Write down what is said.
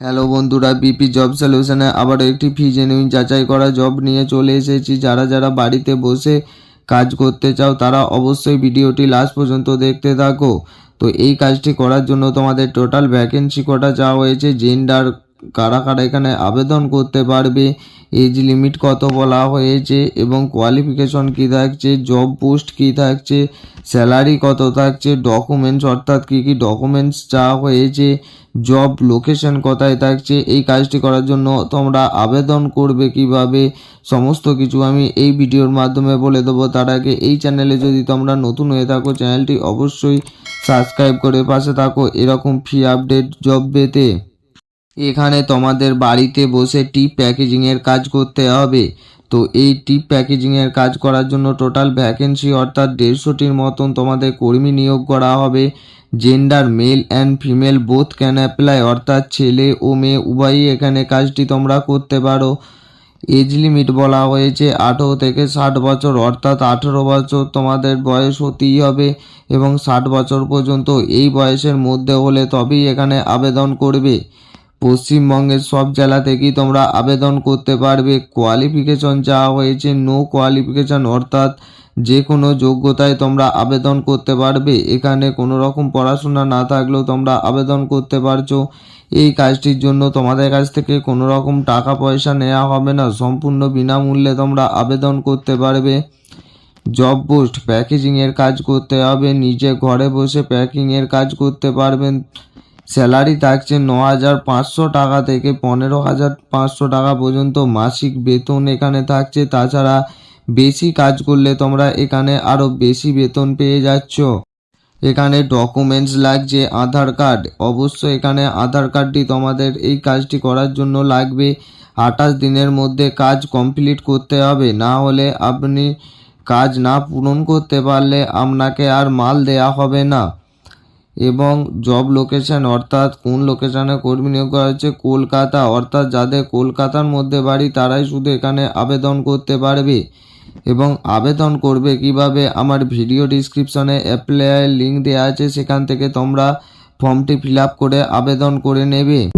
Hello বন্ধুরা BP job সলিউশনে আবারও একটি ফি জেনুইন যাচাই করা জব নিয়ে চলে এসেছি। যারা যারা বাড়িতে বসে কাজ করতে চাও, তারা অবশ্যই ভিডিওটি লাস্ট পর্যন্ত দেখতে থাকো। তো এই কাজটি করার জন্য তোমাদের টোটাল ভ্যাকেন্সি কটা চাওয়া হয়েছে জেন্ডার কারা কারা এখানে আবেদন করতে পারবে এজ লিমিট কত বলা হয়েছে, এবং কোয়ালিফিকেশন কী থাকছে জব পোস্ট কী থাকছে স্যালারি কত থাকছে ডকুমেন্টস অর্থাৎ কী কী ডকুমেন্টস চাওয়া হয়েছে জব লোকেশন কোথায় থাকছে, এই কাজটি করার জন্য তোমরা আবেদন করবে কীভাবে, সমস্ত কিছু আমি এই ভিডিওর মাধ্যমে বলে দেবো। তার আগে এই চ্যানেলে যদি তোমরা নতুন হয়ে থাকো চ্যানেলটি অবশ্যই সাবস্ক্রাইব করে পাশে থাকো এরকম ফ্রি আপডেট জব পেতে। এখানে তোমাদের বাড়িতে বসে টিপ প্যাকেজিংয়ের কাজ করতে হবে। তো এই টিপ প্যাকেজিংয়ের কাজ করার জন্য টোটাল ভ্যাকেন্সি অর্থাৎ দেড়শোটির মতন তোমাদের কর্মী নিয়োগ করা হবে। Gender, male and female both can apply, অর্থাৎ ছেলে ও মেয়ে, উভয়ই এখানে কাজটি তোমরা করতে পারো। এজ লিমিট বলা হয়েছে আঠেরো থেকে ষাট বছর, অর্থাৎ আঠেরো বছর তোমাদের বয়স হতেই হবে এবং ষাট বছর পর্যন্ত এই বয়সের মধ্যে হলে তবেই এখানে আবেদন করবে। পশ্চিমবঙ্গের সব জেলা থেকেই তোমরা আবেদন করতে পারবে। কোয়ালিফিকেশন চাওয়া হয়েছে নো কোয়ালিফিকেশন অর্থাৎ যে কোনো যোগ্যতায় তোমরা আবেদন করতে পারবে। এখানে কোনো রকম পড়াশোনা না থাকলেও তোমরা আবেদন করতে পারছ। এই কাজটির জন্য তোমাদের কাছ থেকে কোনো রকম টাকা পয়সা নেওয়া হবে না। সম্পূর্ণ বিনামূল্যে তোমরা আবেদন করতে পারবে। জব পোস্ট প্যাকেজিংয়ের কাজ করতে হবে। নিজে ঘরে বসে প্যাকিংয়ের কাজ করতে পারবেন। স্যালারি থাকছে ন হাজার পাঁচশো টাকা থেকে পনেরো হাজার পাঁচশো টাকা পর্যন্ত। মাসিক বেতন এখানে থাকছে। তাছাড়া বেশি কাজ করলে তোমরা এখানে আরও বেশি বেতন পেয়ে যাচ্ছ। এখানে ডকুমেন্টস লাগছে, আধার কার্ড। অবশ্যই এখানে আধার কার্ডটি তোমাদের এই কাজটি করার জন্য লাগবে। আঠাশ দিনের মধ্যে কাজ কমপ্লিট করতে হবে। না হলে আপনি কাজ না পূরণ করতে পারলে আপনাকে আর মাল দেয়া হবে না। এবং জব লোকেশান অর্থাৎ কোন লোকেশানে কর্মী নিয়োগ করা হচ্ছে কলকাতা, অর্থাৎ যাদের কলকাতার মধ্যে বাড়ি, তারাই শুধু এখানে আবেদন করতে পারবে। এবং আবেদন করবে কীভাবে? আমার ভিডিও ডিসক্রিপশনে অ্যাপ্লাইয়ের লিঙ্ক দেওয়া আছে, সেখান থেকে তোমরা ফর্মটি ফিল করে আবেদন করে নেবে।